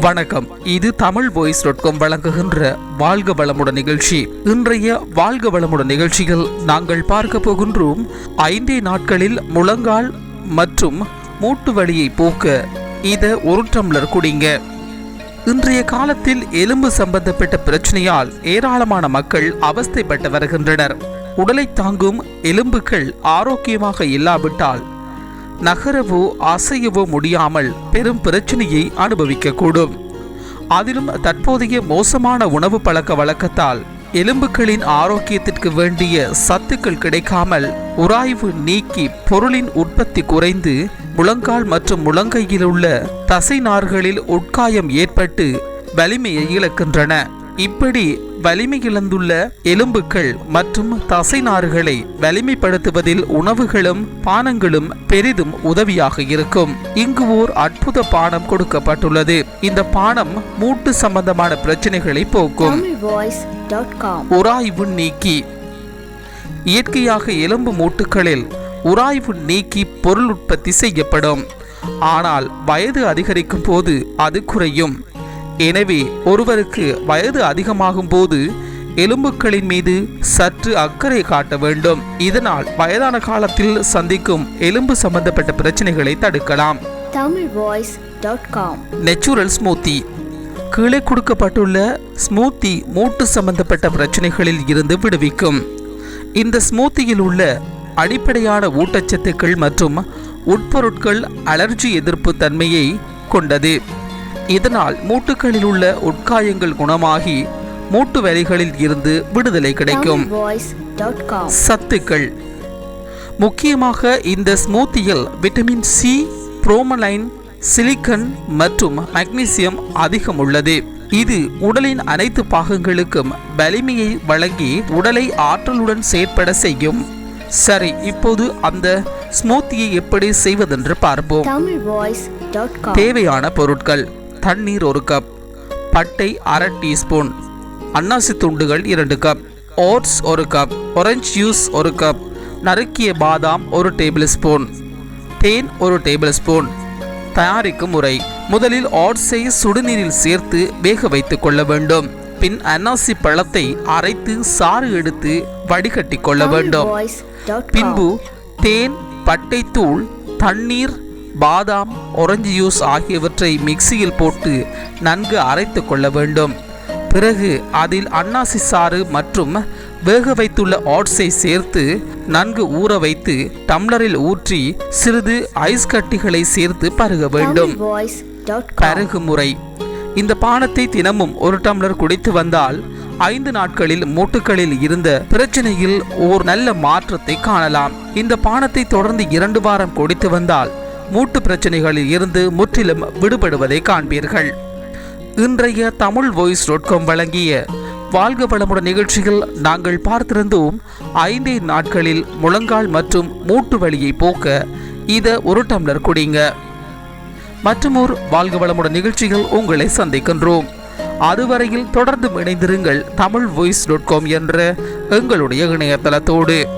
வணக்கம். இது Tamil voice dot com வழங்குகின்ற வாழ்க வளமுடன் நிகழ்ச்சி. இன்றைய வாழ்க வளமுடன் நிகழ்ச்சியில் நாங்கள் பார்க்க போகின்றோம். ஐந்தே நாட்களில் முழங்கால் மற்றும் மூட்டு வலியை போக்க இத ஒரு டம்ளர் குடிங்க. இன்றைய காலத்தில் எலும்பு சம்பந்தப்பட்ட பிரச்சனையால் ஏராளமான மக்கள் அவஸ்தைப்பட்டு வருகின்றனர். உடலை தாங்கும் எலும்புகள் ஆரோக்கியமாக இல்லாவிட்டால் நகரவோ அசையவோ முடியாமல் பெரும் பிரச்சனையை அனுபவிக்கக்கூடும். அதிலும் தற்போதைய மோசமான உணவு பழக்க வழக்கத்தால் எலும்புகளின் ஆரோக்கியத்திற்கு வேண்டிய சத்துக்கள் கிடைக்காமல் உராய்வு நீக்கி பொருளின் உற்பத்தி குறைந்து முழங்கால் மற்றும் முழங்கையில் உள்ள தசை நார்களில் உட்காயம் ஏற்பட்டு வலிமையை இழக்கின்றன. இப்படி வலிமை இழந்துள்ள எலும்புகள் மற்றும் தசை நார்களை வலிமைப்படுத்துவதில் உணவுகளும் பானங்களும் பெரிதும் உதவியாக இருக்கும். இங்கு ஓர் அற்புத பானம் கொடுக்கப்பட்டுள்ளது. இந்த பானம் மூட்டு சம்பந்தமான பிரச்சனைகளை போக்கும். உராய்வு நீக்கி இயற்கையாக எலும்பு மூட்டுகளில் உராய்வு நீக்கி பொருள் உற்பத்தி செய்யப்படும். ஆனால் வயது அதிகரிக்கும் போது அது குறையும். எனவே ஒருவருக்கு வயது அதிகமாகும் போது எலும்புகளின் மீது சற்று அக்கறை காட்ட வேண்டும். இதனால் வயதான காலத்தில் சந்திக்கும் எலும்பு சம்பந்தப்பட்ட பிரச்சனைகளை தடுக்கலாம். Tamil voice dot com natural smoothie. கீழே கொடுக்கப்பட்டுள்ள ஸ்மூத்தி மூட்டு சம்பந்தப்பட்ட பிரச்சனைகளில் இருந்து விடுவிக்கும். இந்த ஸ்மூத்தியில் உள்ள அடிப்படையான ஊட்டச்சத்துக்கள் மற்றும் உட்பொருட்கள் அலர்ஜி எதிர்ப்பு தன்மையை கொண்டது. இதனால் மூட்டுகளில் உள்ள உட்காயங்கள் குணமாகி மூட்டு வலிகளில் இருந்து விடுதலை கிடைக்கும். சத்துக்கள். முக்கியமாக இந்த ஸ்மூத்தியில் விட்டமின் சி புரோமலைன் சிலிக்கன் மற்றும் மக்னீசியம் அதிகம் உள்ளது. இது உடலின் அனைத்து பாகங்களுக்கும் வலிமையை வழங்கி உடலை ஆற்றலுடன் செயற்பட செய்யும். சரி இப்போது அந்த ஸ்மூத்தியை எப்படி செய்வதென்று பார்ப்போம். தேவையான பொருட்கள். தண்ணீர் ஒரு கப் பட்டை அரை டீஸ்பூன் அன்னாசி துண்டுகள் இரண்டு கப் ஓட்ஸ் ஒரு கப் ஒரஞ்ச் ஜூஸ் ஒரு கப் நறுக்கிய பாதாம் ஒரு டேபிள் ஸ்பூன் தேன் ஒரு டேபிள் ஸ்பூன் தயாரிக்கும் முறை முதலில் ஓட்ஸை சுடுநீரில் சேர்த்து வேக வைத்துக் கொள்ள வேண்டும். பின் அன்னாசி பழத்தை அரைத்து சாறு எடுத்து வடிகட்டி கொள்ள வேண்டும். பின்பு தேன் பட்டைத்தூள் தண்ணீர் பாதாம் ஒரஞ்சு ஜூஸ் ஆகியவற்றை மிக்சியில் போட்டு நன்கு அரைத்து கொள்ள வேண்டும். பிறகு அதில் அன்னாசி சாறு மற்றும் வேக வைத்துள்ள ஆட்ஸை சேர்த்து நன்கு ஊற வைத்து டம்ளரில் ஊற்றி சிறிது ஐஸ் கட்டிகளை சேர்த்து பருக வேண்டும். பருகு முறை. இந்த பானத்தை தினமும் ஒரு டம்ளர் குடித்து வந்தால் ஐந்து நாட்களில் மூட்டுகளில் இருந்த பிரச்சனையில் ஓர் நல்ல மாற்றத்தை காணலாம். இந்த பானத்தை தொடர்ந்து இரண்டு வாரம் குடித்து வந்தால் மூட்டு பிரச்சனைகளில் இருந்து முற்றிலும் விடுபடுவதை காண்பீர்கள். இன்றைய தமிழ் வாய்ஸ் டாட் காம் வழங்கிய வாழ்க வளமுடன் நிகழ்ச்சியில் நாங்கள் பார்த்திருந்தோம் ஐந்தே நாட்களில் முழங்கால் மற்றும் மூட்டு வலியை போக்க இத ஒரு டம்ளர் குடிங்க. மற்றுமோர் வாழ்க வளமுடன் நிகழ்ச்சிகள் உங்களை சந்திக்கின்றோம். அதுவரையில் தொடர்ந்து இணைந்திருங்கள் தமிழ் வாய்ஸ் டாட் காம் என்ற எங்களுடைய இணையதளத்தோடு.